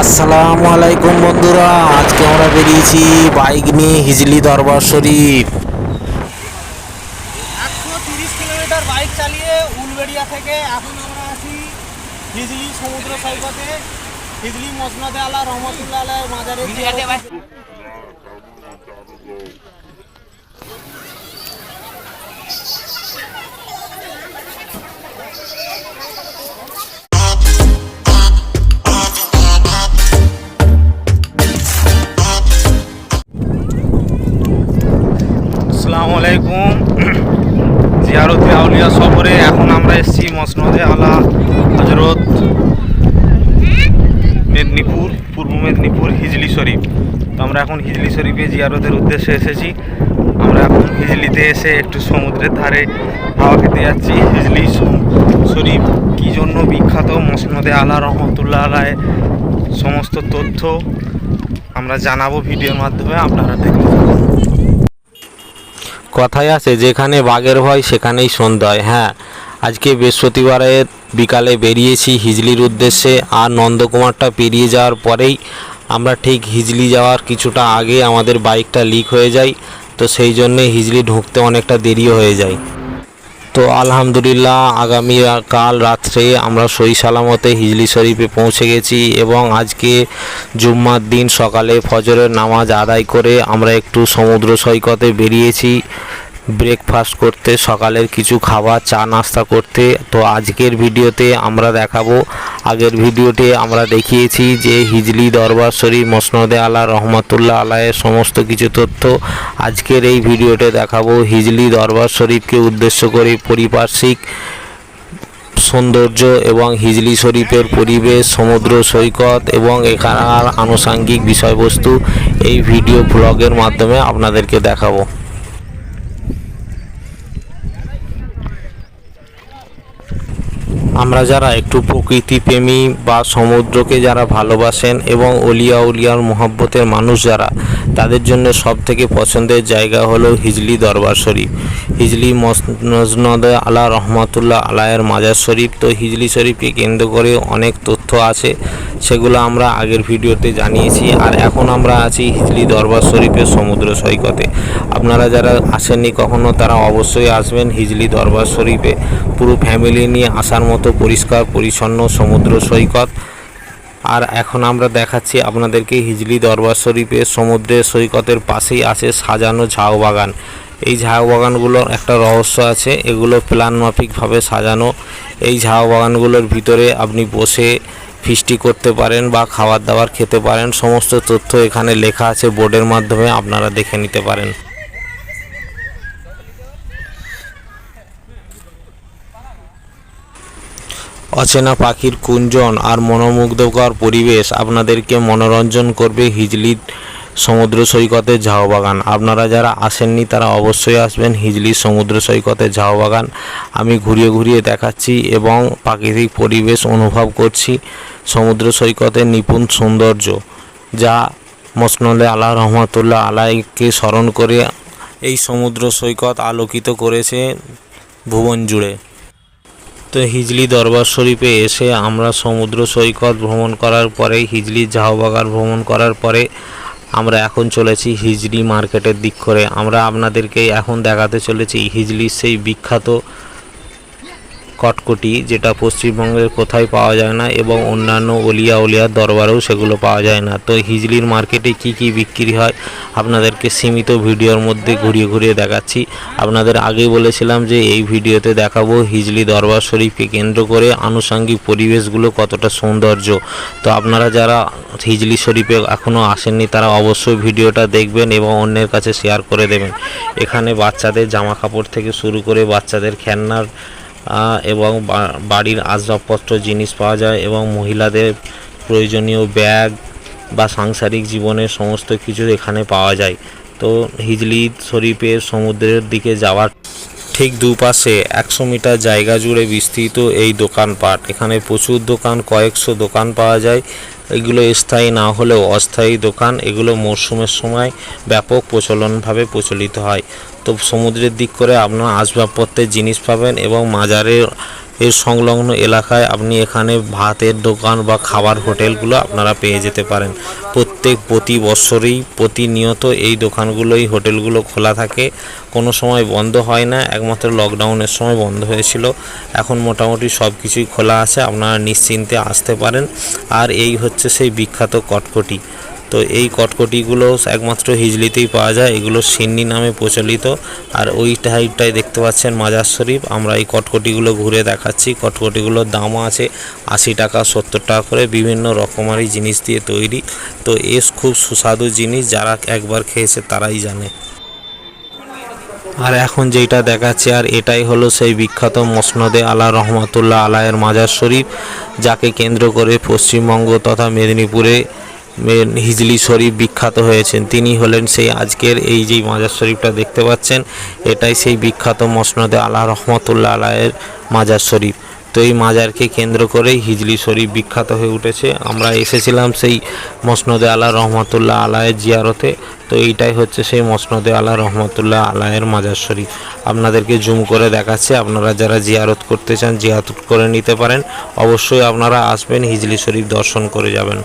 আসসালামু আলাইকুম বন্ধুরা আজকে আমরা বেরিয়েছি বাইক নিয়ে হিজলি দরবার শরীফ। একশো তিরিশ কিলোমিটার বাইক চালিয়ে উলবেড়িয়া থেকে এখন আমরা আছি হিজলি সমুদ্র সৈকতে। হিজলি মসনদে আলা রহমতুল্লাহ আলাহ মাজারে। আউলিয়া সফরে এখন আমরা এসেছি মসনদে আলা হজরত মেদিনীপুর, পূর্ব মেদিনীপুর, হিজলি শরীফ। তো আমরা এখন হিজলি শরীফে জিয়ারতের উদ্দেশ্যে এসেছি। আমরা এখন হিজলিতে এসে একটু সমুদ্রের ধারে হাওয়া খেতে যাচ্ছি। হিজলি শরীফ কী জন্য বিখ্যাত? মসনদে আলা রহমতুল্লাহ আলায় সমস্ত তথ্য আমরা জানাব ভিডিওর মাধ্যমে, আপনারা দেখতে। কথায় আছে, যেখানে বাঘের ভয়, সেখানেই সন্ধ্যা হয়, আজকে বৃহস্পতিবারের বিকালে বেরিয়েছি হিজলির উদ্দেশ্যে, আর নন্দকুমারটা পেরিয়ে যাওয়ার পরেই আমরা ঠিক হিজলি যাওয়ার কিছুটা আগে আমাদের বাইকটা লিক হয়ে যায়, তো সেই জন্যে হিজলি ঢুকতে অনেকটা দেরি হয়ে যায়। তো আলহামদুলিল্লাহ, আগামী কাল রাত্রে আমরা সই সালামতে হিজলি শরীফে পৌঁছে গেছি এবং আজকে জুম্মার দিন সকালে ফজরের নামাজ আদায় করে আমরা একটু সমুদ্র সৈকতে বেরিয়েছি। ব্রেকফাস্ট করতে, সকালের কিছু খাবার, চা নাস্তা করতে। তো আজকের ভিডিওতে আমরা দেখাবো। আগের ভিডিওতে আমরা দেখিয়েছি যে হিজলি দরবার শরীফ, মসনদে আলা, রহমতুল্লাহ আলাহের সমস্ত কিছু তথ্য। আজকের এই ভিডিওতে দেখাবো হিজলি দরবার শরীফকে উদ্দেশ্য করে পরিপার্শ্বিক সৌন্দর্য এবং হিজলি শরীফের পরিবেশ, সমুদ্র সৈকত এবং এখানকার আনুষাঙ্গিক বিষয়বস্তু। এই ভিডিও ব্লগের মাধ্যমে আপনাদেরকে দেখাবো। আমরা যারা একটু প্রকৃতি প্রেমী বা সমুদ্রকে যারা ভালোবাসেন এবং অলিয়া উলিয়ার মোহাব্বতের মানুষ যারা, তাদের জন্য সব থেকে পছন্দের জায়গা হলো হিজলি দরবার শরীফ। হিজলি মসনদ আলা রহমাতুল্লাহ আলায়ের মাজার শরীফ। তো হিজলি শরীফকে কেন্দ্র করে অনেক তথ্য আছে। সেগুলো আমরা আগের ভিডিওতে জানিয়েছি। আর এখন আমরা আছি হিজলি দরবার শরীফের সমুদ্র সৈকতে। আপনারা যারা আসেননি কখনো, তারা অবশ্যই আসবেন হিজলি দরবার শরীফে। পুরো ফ্যামিলি নিয়ে আসার মতো পরিষ্কার, পরিচ্ছন্ন সমুদ্র সৈকত। আর এখন আমরা দেখাচ্ছি আপনাদেরকে হিজলি দরবার শরীফের সমুদ্রের সৈকতের পাশেই আছে সাজানো ঝাউ বাগান। এই ঝাউ বাগানগুলোর একটা রহস্য আছে, এগুলো প্ল্যান মাফিকভাবে সাজানো। এই ঝাউ বাগানগুলোর ভিতরে আপনি বসে ফিস্টি করতে পারেন বা খাবার দাবার খেতে পারেন, সমস্ত তথ্য এখানে লেখা আছে, বোর্ডের মাধ্যমে আপনারা দেখে নিতে পারেন। অচেনা পাখির কুঞ্জন আর মনোমুগ্ধকর পরিবেশ আপনাদেরকে মনোরঞ্জন করবে হিজলির সমুদ্র সৈকতের ঝাউ বাগান। আপনারা যারা আসেননি, তারা অবশ্যই আসবেন হিজলির সমুদ্র সৈকতের ঝাউ বাগান। আমি ঘুরিয়ে ঘুরিয়ে দেখাচ্ছি এবং প্রাকৃতিক পরিবেশ অনুভব করছি। সমুদ্র সৈকতের নিপুণ সৌন্দর্য, যা মসনদে আল্লাহ রহমতুল্লাহ আলাইকে স্মরণ করে এই সমুদ্র সৈকত আলোকিত করেছে ভুবন জুড়ে। তো হিজলি দরবার শরীফে এসে আমরা সমুদ্র সৈকত ভ্রমণ করার পরে, হিজলি ঝাউবাগান ভ্রমণ করার পরে আমরা এখন চলেছি হিজলি মার্কেটের দিক করে। আমরা আপনাদেরকে এখন দেখাতে চলেছি হিজলির সেই বিখ্যাত কটকটি, যেটা পশ্চিমবঙ্গের কোথায় পাওয়া যায় না এবং অন্যান্য অলিয়া উলিয়ার দরবারেও সেগুলো পাওয়া যায় না। তো হিজলির মার্কেটে কি কি বিক্রি হয় আপনাদেরকে সীমিত ভিডিওর মধ্যে ঘুরিয়ে ঘুরিয়ে দেখাচ্ছি। আপনাদের আগেই বলেছিলাম যে এই ভিডিওতে দেখাবো হিজলি দরবার শরীফকে কেন্দ্র করে আনুষঙ্গিক পরিবেশগুলো কতটা সৌন্দর্য। তো আপনারা যারা হিজলি শরীফে এখনও আসেননি, তারা অবশ্যই ভিডিওটা দেখবেন এবং অন্যের কাছে শেয়ার করে দেবেন। এখানে বাচ্চাদের জামা কাপড় থেকে শুরু করে বাচ্চাদের খেলনার এবং বাড়ির আসবাবপত্র, জিনিস পাওয়া যায় এবং মহিলাদের প্রয়োজনীয় ব্যাগ বা সাংসারিক জীবনের সমস্ত কিছু এখানে পাওয়া যায়। তো হিজলি শরীফের সমুদ্রের দিকে যাওয়ার ঠিক দুপাশে একশো মিটার জায়গা জুড়ে বিস্তৃত এই দোকানপাট। এখানে প্রচুর দোকান, কয়েকশো দোকান পাওয়া যায়। এগুলো স্থায়ী না হলেও অস্থায়ী দোকান। এগুলো মরশুমের সময় ব্যাপক প্রচলনভাবে প্রচলিত হয়। তো সমুদ্রের দিক করে আপনার আসবাবপত্রের জিনিস পাবেন এবং মাজারের এর সংলগ্ন এলাকায় আপনি এখানে ভাতের দোকান বা খাবার হোটেলগুলো আপনারা পেয়ে যেতে পারেন। প্রত্যেক প্রতি বছরই প্রতিনিয়ত এই দোকানগুলোই হোটেলগুলো খোলা থাকে। কোনো সময় বন্ধ হয় না, একমাত্র লকডাউনের সময় বন্ধ হয়েছিল। এখন মোটামুটি সব কিছুই খোলা আছে, আপনারা নিশ্চিন্তে আসতে পারেন। আর এই হচ্ছে সেই বিখ্যাত কটকটি। তো এই কটকটিগুলো একমাত্র হিজলিতেই পাওয়া যায়, এগুলো সিন্নি নামে প্রচলিত। আর ওই সাইডটায় দেখতে পাচ্ছেন মাজার শরীফ। আমরা এই কটকটিগুলো ঘুরে দেখাচ্ছি। কটকটিগুলোর দামও আছে আশি টাকা, সত্তর টাকা করে। বিভিন্ন রকমারি জিনিস দিয়ে তৈরি। তো এস খুব সুস্বাদু জিনিস, যারা একবার খেয়েছে তারাই জানে। আর এখন যেটা দেখাচ্ছে, আর এটাই হলো সেই বিখ্যাত মসনদে আলা রহমতুল্লাহ আলায়ের মাজার শরীফ, যাকে কেন্দ্র করে পশ্চিমবঙ্গ তথা মেদিনীপুরে হিজলি শরীফ বিখ্যাত হয়েছেন। তিনি হলেন সেই আজকের এই যে মাজার শরীফটা দেখতে পাচ্ছেন, এটাই সেই বিখ্যাত মসনদে আলা রহমতুল্লাহ আলায়ের মাজার শরীফ। তো এই মাজারকে কেন্দ্র করেই হিজলি শরীফ বিখ্যাত হয়ে উঠেছে। আমরা এসেছিলাম সেই মসনদে আলা রহমতুল্লাহ আলায়ের জিয়ারতে। তো এইটাই হচ্ছে সেই মসনদে আলা রহমতুল্লাহ আলায়ের মাজার শরীফ। আপনাদেরকে জুম করে দেখাচ্ছে। আপনারা যারা জিয়ারত করতে চান, জিয়ারত করে নিতে পারেন। অবশ্যই আপনারা আসবেন, হিজলি শরীফ দর্শন করে যাবেন।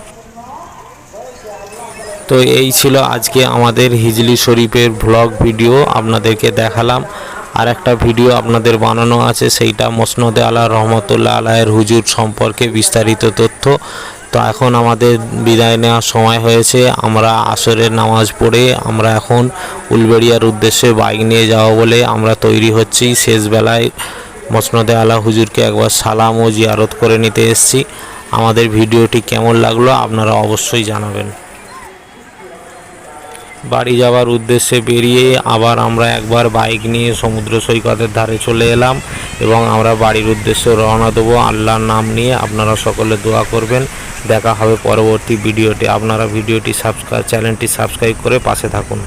তো এই ছিল আজকে আমাদের হিজলি শরীফের ভ্লগ ভিডিও আপনাদেরকে দেখালাম। আর একটা ভিডিও আপনাদের বানানো আছে, সেইটা মসনদে আলা রহমতুল্লাহ আলাহের হুজুর সম্পর্কে বিস্তারিত তথ্য। তো এখন আমাদের বিদায় নেওয়ার সময় হয়েছে, আমরা আসরের নামাজ পড়ে আমরা এখন উলবেড়িয়ার উদ্দেশ্যে বাইক নিয়ে যাব বলে আমরা তৈরি হচ্ছি। শেষ বেলায় মসনদে আলা হুজুরকে একবার সালাম ও জিয়ারত করে নিতে এসেছি। আমাদের ভিডিওটি কেমন লাগল আপনারা অবশ্যই জানাবেন। বাড়ি যাওয়ার উদ্দেশ্যে বেরিয়ে আবার আমরা একবার বাইক নিয়ে সমুদ্র সৈকতের ধারে চলে এলাম এবং আমরা বাড়ির উদ্দেশ্যে রওনা দেবো আল্লাহর নাম নিয়ে। আপনারা সকলে দোয়া করবেন। দেখা হবে পরবর্তী ভিডিওটি আপনারা ভিডিওটি সাবস্ক্রাইব চ্যানেলটি সাবস্ক্রাইব করে পাশে থাকুন।